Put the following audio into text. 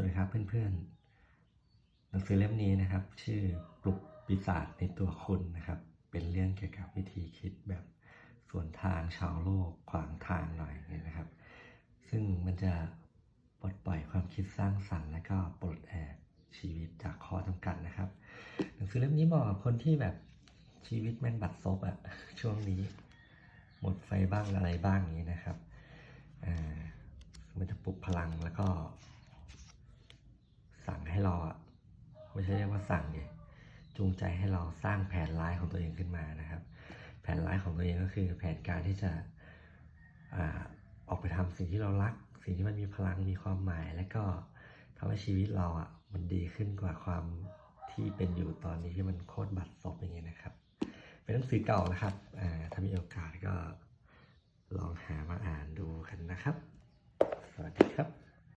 วัสดีครับเพื่อนๆ หนังสือเล่มนี้นะครับ ชื่อปลุกปีศาจในตัวคุณนะครับ เป็นเรื่องเกี่ยวกับวิธีคิดแบบส่วนทางชาวโลกขวางทางหน่อยนี่นะครับ ซึ่งมันจะปลดปล่อยความคิดสร้างสรรค์และก็ปลดแอกชีวิตจากข้อจำกัดนะครับ หนังสือเล่มนี้เหมาะกับคนที่แบบชีวิตแม่นบัดซบอะช่วงนี้ หมดไฟบ้างอะไรบ้างอย่างนี้นะครับอ่ามันจะปลุกพลังแล้วก็ ให้เราอะไม่ใช่เรียกว่าสั่งไงจูงใจให้เราสร้างแผนร้ายของตัวเองขึ้นมานะครับ แผนร้ายของตัวเองก็คือแผนการที่จะออกไปทำสิ่งที่เรารัก สิ่งที่มันมีพลังมีความหมาย และก็ทำให้ชีวิตเราอะมันดีขึ้นกว่าความที่เป็นอยู่ตอนนี้ที่มันโคตรบัดซบอย่างเงี้ยนะครับ เป็นหนังสือเก่านะครับถ้ามีโอกาสก็ลองหามาอ่านดูกันนะครับ